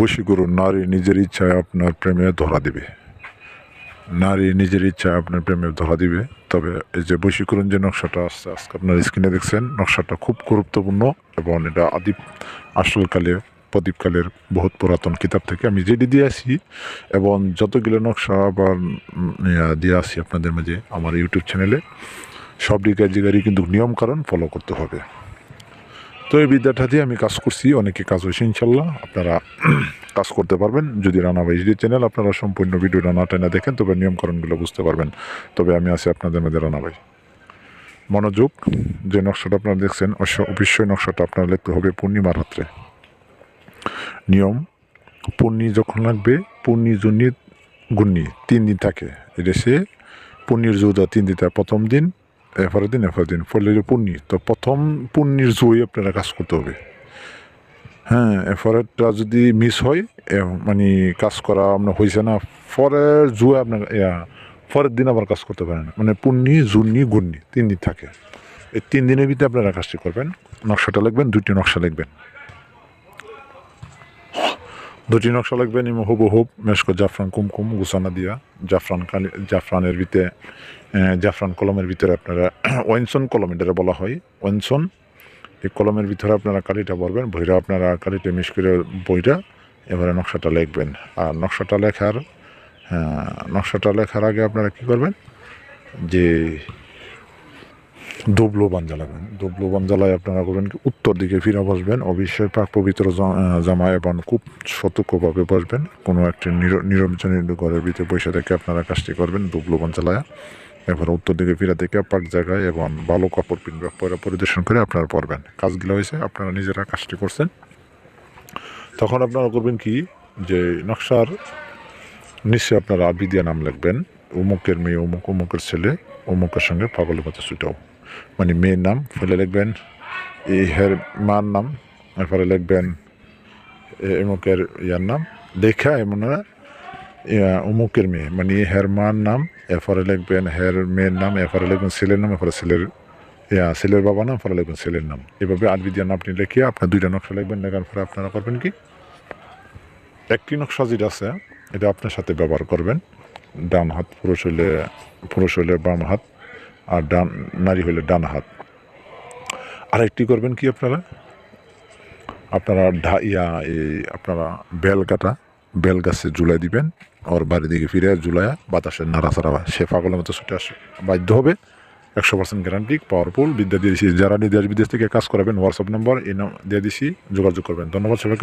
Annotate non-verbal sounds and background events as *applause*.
বশীকরণ নারী নিজের ইচ্ছায় আপনার প্রেমে ধরা দিবে। নারী নিজের ইচ্ছায় আপনার প্রেমে ধরা দিবে, তবে এই যে বশীকরণ যে নকশাটা আসছে, আজকে আপনার স্ক্রিনে দেখছেন, নকশাটা খুব গুরুত্বপূর্ণ এবং এটা আদিপ আসলকালে প্রদীপকালের বহুত পুরাতন কিতাব থেকে আমি যেটি দিয়ে আসি এবং যতগুলো নকশা বা দিয়ে আসি আপনাদের মাঝে আমার ইউটিউব চ্যানেলে সব দিকের জায়গারই কিন্তু নিয়মকানুন ফলো করতে হবে। তো এই বিদ্যাটা দিয়ে আমি কাজ করছি, অনেকে কাজ হয়েছে ইনশাল্লাহ, আপনারা *clears throat* কাজ করতে পারবেন। যদি রানাভাই যদি চ্যানেল আপনারা সম্পূর্ণ ভিডিও রানা টেনা দেখেন, তবে নিয়মকরণগুলো বুঝতে পারবেন। তবে আমি আছি আপনাদের মধ্যে রানাভাই মনোযোগ, যে নকশাটা আপনারা দেখছেন, অবশ্য- অবশ্যই নকশাটা আপনারা লিখতে হবে পূর্ণিমা রাত্রে। নিয়ম, পূর্ণি যখন লাগবে, পূর্ণি জুনি গুন্নি তিন দিন থাকে। এটা সে পূর্ণির জুদা তিন দিন প্রথম দিন এরপরের দিন এরপরের দিন ফলে যে পূর্ণি, তো প্রথম পূর্ণির জুই আপনারা কাজ করতে হবে। হ্যাঁ এরপরেরটা যদি মিস হয় মানে কাজ করা আপনার হয়েছে না, পরের জুয়ে আপনার পরের দিন আবার কাজ করতে পারেন। মানে পূর্ণি জুন্নি গুন্নি তিন দিন থাকে। এই তিন দিনের ভিতরে আপনারা কাজটি করবেন। নকশাটা লিখবেন দুটি নকশা লিখবেন। দুটি নকশা লিখবেন ইমো হুবু হুব মেশকো জাফরান কুমকুম গুসানা দিয়া। জাফরান কালি জাফরানের ভিতরে জাফরান কলমের ভিতরে আপনারা *clears throat* ওয়েনসন কলম এটা বলা হয় ওয়েনসন। এই কলমের ভিতরে আপনারা কালিটা ভরবেন ভৈরা আপনারা কালিটা মিশ করে বইটা এবারে নকশাটা লিখবেন। আর নকশাটা লেখার হ্যাঁ, নকশাটা লেখার আগে আপনারা কি করবেন? যে দুবলোবান জ্বালাবেন দুবলোবান জ্বালায় আপনারা করবেন উত্তর দিকে ফিরে বসবেন অবশ্যই পাক পবিত্র জ- আহ, জামায় এবং খুব সতর্কভাবে বসবেন। কোনো একটি নির- নিরঞ্জনীয় ঘরের ভিতরে বসে থেকে আপনারা কাজটি করবেন দুবলোবান জ্বালায় এবার উত্তর দিকে ফিরে থেকে পাক জায়গায় এবং ভালো কাপড় পিনবে পরে পরিদর্শন করে আপনারা পরবেন। কাজগুলো হয়েছে আপনারা নিজেরা কাজটি করছেন। তখন আপনারা করবেন কি যে নকশার নিশ্চয়ই আপনারা আরবি দিয়ে নাম লিখবেন অমুকের মেয়ে অমুক অমুকের ছেলে অমুকের সঙ্গে পাগলের মতো ছুটাও মানে মেয়ের নাম, ফেলে লিখবেন এই হের মার নাম এরপরে লিখবেন এমুকের ইয়ার নাম। দেখা এমন অমুকের মেয়ে মানে হের মার নাম এরপরে লিখবেন হের মেয়ের নাম এরপরে লিখবেন ছেলের নাম এরপরে ছেলের ইয়া ছেলের বাবা নাম পরে লিখবেন ছেলের নাম। এভাবে আরবি দিয়ে আপনি লিখে আপনার দুইটা নকশা লিখবেন, লেখার পরে আপনারা করবেন কি? একটি নকশা যেটা আছে, এটা আপনার সাথে ব্যবহার করবেন, ডান হাত পুরুষ হইলে পুরুষ হইলে বাম হাত আর ডান, নারী হইলে ডান হাত। আরেকটি করবেন কি আপনারা? আপনারা ঢা, ইয়া, এই আপনারা বেল কাটা, বেল গাছে জুলাই দিবেন, ওর বাড়ি দিকে ফিরে জুলাইয়া বাতাসের নাড়াচাড়া হয়। সে পাগলের মতো ছুটে আসে বাধ্য হবে, একশো পার্সেন্ট গ্যারান্টি পাওয়ারফুল বিদ্যা দিয়ে দিয়েছি যারা দেশ বিদেশ থেকে কাজ করাবেন হোয়াটসঅ্যাপ নম্বর এই নাম দিয়ে দিছি, যোগাযোগ করবেন। ধন্যবাদ সবাইকে।